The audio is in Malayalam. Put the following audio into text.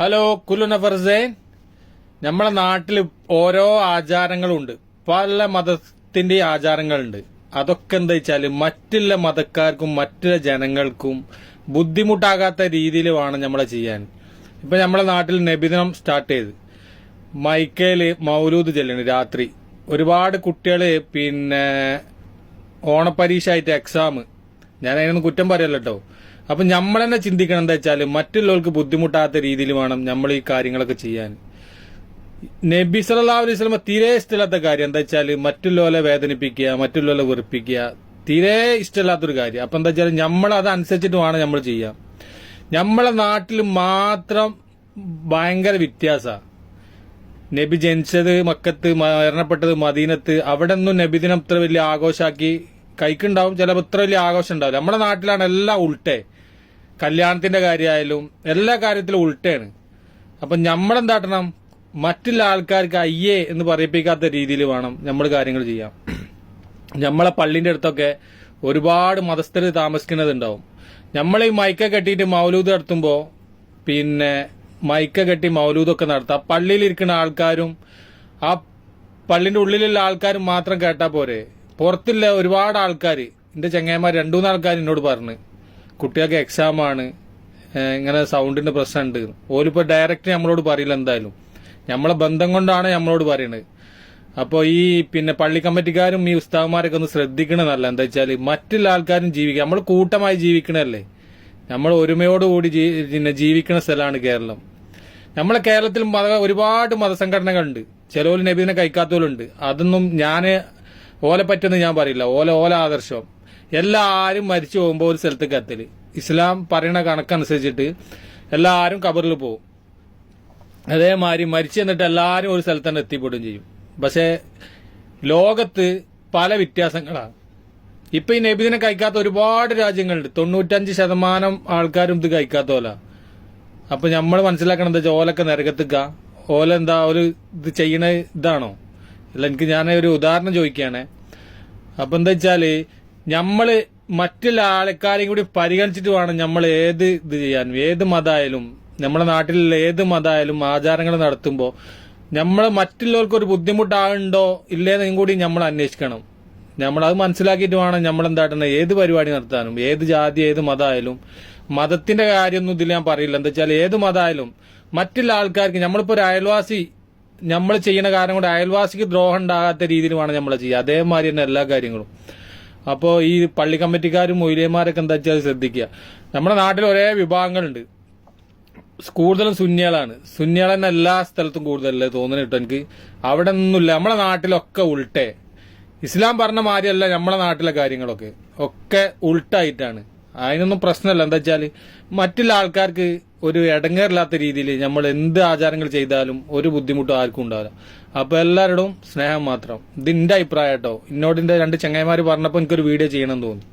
ഹലോ കുലുന ഫർസേൻ നമ്മളെ നാട്ടിൽ ഓരോ ആചാരങ്ങളുണ്ട്. പല മതത്തിന്റെ ആചാരങ്ങളുണ്ട്. അതൊക്കെ എന്താ വെച്ചാൽ മറ്റുള്ള മതക്കാർക്കും മറ്റുള്ള ജനങ്ങൾക്കും ബുദ്ധിമുട്ടാകാത്ത രീതിയിൽ വേണം നമ്മളെ ചെയ്യാൻ. ഇപ്പൊ നമ്മളെ നാട്ടിൽ നബിദിനം സ്റ്റാർട്ട് ചെയ്ത്. മൈക്കയിൽ മൗലൂദ് ചെല്ലണ് രാത്രി. ഒരുപാട് കുട്ടികൾ പിന്നെ ഓണപ്പരീക്ഷ ആയിട്ട് എക്സാം ഞാൻ അതിനൊന്നും കുറ്റം പറയല്ലോ കേട്ടോ അപ്പൊ നമ്മൾ തന്നെ ചിന്തിക്കണം എന്താ വെച്ചാൽ മറ്റുള്ളവർക്ക് ബുദ്ധിമുട്ടാത്ത രീതിയിൽ വേണം നമ്മൾ ഈ കാര്യങ്ങളൊക്കെ ചെയ്യാൻ. നബി സല്ലല്ലാഹു അലൈഹി വസല്ലമ തീരെ ഇഷ്ടമില്ലാത്ത കാര്യം എന്താ വെച്ചാൽ മറ്റുള്ളവരെ വേദനിപ്പിക്കുക മറ്റുള്ളവരെ വെറുപ്പിക്കുക. തീരെ ഇഷ്ടമില്ലാത്തൊരു കാര്യം. അപ്പൊ എന്താ വെച്ചാൽ നമ്മൾ അത് അനുസരിച്ചിട്ട് വേണം നമ്മൾ ചെയ്യാം നമ്മളെ നാട്ടിൽ മാത്രം ഭയങ്കര വ്യത്യാസ. നബി ജനിച്ചത് മക്കത്ത് മരണപ്പെട്ടത് മദീനത്ത് അവിടെ ഒന്നും നബിദിനം ഇത്ര വലിയ ആഘോഷാക്കി കൈക്കുണ്ടാവും ചിലപ്പോൾ ഇത്ര വലിയ ആഘോഷം ഉണ്ടാവില്ല. നമ്മുടെ നാട്ടിലാണ് എല്ലാം ഉൾട്ടേ. കല്യാണത്തിന്റെ കാര്യമായാലും എല്ലാ കാര്യത്തിലും ഉൾട്ടയാണ് അപ്പൊ നമ്മളെന്താട്ടണം മറ്റുള്ള ആൾക്കാർക്ക് അയ്യേ എന്ന് പറയിപ്പിക്കാത്ത രീതിയിൽ വേണം നമ്മൾ കാര്യങ്ങൾ ചെയ്യാം നമ്മളെ പള്ളിന്റെ അടുത്തൊക്കെ ഒരുപാട് മതസ്ഥര് താമസിക്കുന്നതുണ്ടാവും. നമ്മൾ ഈ മൈക്ക കെട്ടിയിട്ട് മൗലൂദ് നടത്തുമ്പോൾ പിന്നെ മൈക്ക കെട്ടി മൗലൂദൊക്കെ നടത്താം. പള്ളിയിലിരിക്കുന്ന ആൾക്കാരും ആ പള്ളിന്റെ ഉള്ളിലുള്ള ആൾക്കാരും മാത്രം കേട്ടാ പോരെ. പുറത്തുള്ള ഒരുപാട് ആൾക്കാർ എന്റെ ചങ്ങായിമാർ രണ്ടു ആൾക്കാർ എന്നോട് പറഞ്ഞു കുട്ടികൾക്ക് എക്സാം ആണ് ഇങ്ങനെ സൗണ്ടിന്റെ പ്രശ്നമുണ്ട്. ഓലിപ്പോ ഡയറക്റ്റ് നമ്മളോട് പറയില്ല എന്തായാലും. നമ്മളെ ബന്ധം കൊണ്ടാണ് നമ്മളോട് പറയുന്നത് അപ്പോൾ ഈ പിന്നെ പള്ളി കമ്മിറ്റിക്കാരും ഈ ഉസ്താവന്മാരൊക്കെ ഒന്ന് ശ്രദ്ധിക്കണമെന്നല്ല എന്താ വെച്ചാൽ മറ്റുള്ള ആൾക്കാരും ജീവിക്കുക നമ്മൾ കൂട്ടമായി ജീവിക്കണല്ലേ നമ്മൾ ഒരുമയോടുകൂടി ജീ- പിന്നെ ജീവിക്കുന്ന സ്ഥലമാണ് കേരളം. നമ്മളെ കേരളത്തിൽ മത ഒരുപാട് മതസംഘടനകളുണ്ട്. ചിലവര് നബീദിനെ കഴിക്കാത്തവരുണ്ട് അതൊന്നും ഞാൻ ഓലെ പറ്റുമെന്ന് ഞാൻ പറയില്ല. ഓല ഓല ആദർശം. എല്ലാവരും മരിച്ചു പോകുമ്പോൾ ഒരു സ്ഥലത്തേക്ക് എത്തൽ ഇസ്ലാം പറയണ കണക്കനുസരിച്ചിട്ട് എല്ലാവരും കബറിൽ പോകും. അതേമാതിരി മരിച്ചു എന്നിട്ട് എല്ലാവരും ഒരു സ്ഥലത്ത് തന്നെ എത്തിപ്പെടുകയും ചെയ്യും. പക്ഷേ ലോകത്ത് പല വ്യത്യാസങ്ങളാണ്. ഇപ്പൊ ഈ നബിദിനെ കഴിക്കാത്ത ഒരുപാട് രാജ്യങ്ങളുണ്ട്. തൊണ്ണൂറ്റഞ്ച് ശതമാനം ആൾക്കാരും ഇത് കഴിക്കാത്ത പോലെ അപ്പൊ നമ്മൾ മനസ്സിലാക്കണം എന്താ വെച്ചാൽ ഓലൊക്കെ നിരകത്തുക്ക. ഓല എന്താ ഒരു ഇത് ചെയ്യണ ഇതാണോ? അല്ല എനിക്ക് ഞാൻ ഒരു ഉദാഹരണം ചോദിക്കുകയാണേ. അപ്പൊ എന്താ വെച്ചാൽ നമ്മൾ മറ്റുള്ള ആൾക്കാരെയും കൂടി പരിഗണിച്ചിട്ട് വേണം നമ്മൾ ഏത് ഇത് ചെയ്യാൻ. ഏത് മതമായാലും നമ്മുടെ നാട്ടിലുള്ള ഏത് മതമായാലും ആചാരങ്ങൾ നടത്തുമ്പോൾ നമ്മൾ മറ്റുള്ളവർക്ക് ഒരു ബുദ്ധിമുട്ടാകുണ്ടോ ഇല്ലേന്നും കൂടി നമ്മൾ അന്വേഷിക്കണം. നമ്മൾ അത് മനസ്സിലാക്കിയിട്ട് വേണം നമ്മൾ എന്താട്ടണം ഏത് പരിപാടി നടത്താനും ഏത് ജാതി ഏത് മതമായാലും മതത്തിന്റെ കാര്യമൊന്നും ഇതിൽ ഞാൻ പറയില്ല. എന്താ വെച്ചാൽ ഏത് മതമായാലും മറ്റുള്ള ആൾക്കാർക്ക് നമ്മളിപ്പോ ഒരു അയൽവാസി നമ്മൾ ചെയ്യുന്ന കാര്യം കൊണ്ട് അയൽവാസിക്ക് ദ്രോഹം ഉണ്ടാകാത്ത രീതിയിൽ വേണം നമ്മൾ ചെയ്യുക. അതേമാതിരി തന്നെ എല്ലാ കാര്യങ്ങളും. അപ്പോൾ ഈ പള്ളി കമ്മിറ്റിക്കാരും മൊയിലേമാരൊക്കെ എന്താ വെച്ചാൽ ശ്രദ്ധിക്കുക. നമ്മുടെ നാട്ടിൽ ഒരേ വിഭാഗങ്ങളുണ്ട്. കൂടുതലും സുന്നികളാണ്. സുന്നികൾ തന്നെ എല്ലാ സ്ഥലത്തും കൂടുതലല്ലേ തോന്നുന്നു കേട്ടോ എനിക്ക്. അവിടെ ഒന്നുമില്ല നമ്മളെ നാട്ടിലൊക്കെ ഉൾട്ടേ. ഇസ്ലാം പറഞ്ഞ മാതിരിയല്ല നമ്മളെ നാട്ടിലെ കാര്യങ്ങളൊക്കെ. ഒക്കെ ഉൾട്ടായിട്ടാണ്. അതിനൊന്നും പ്രശ്നമല്ല. എന്താ വെച്ചാൽ മറ്റുള്ള ആൾക്കാർക്ക് ഒരു ഇടങ്ങേറില്ലാത്ത രീതിയിൽ നമ്മൾ എന്ത് ആചാരങ്ങൾ ചെയ്താലും ഒരു ബുദ്ധിമുട്ടും ആർക്കും ഉണ്ടാവില്ല. അപ്പൊ എല്ലാവരോടും സ്നേഹം മാത്രം. ഇത് എന്റെ അഭിപ്രായം കേട്ടോ. എന്നോട് രണ്ട് ചങ്ങായിമാര് പറഞ്ഞപ്പോൾ എനിക്കൊരു വീഡിയോ ചെയ്യണം എന്ന് തോന്നി.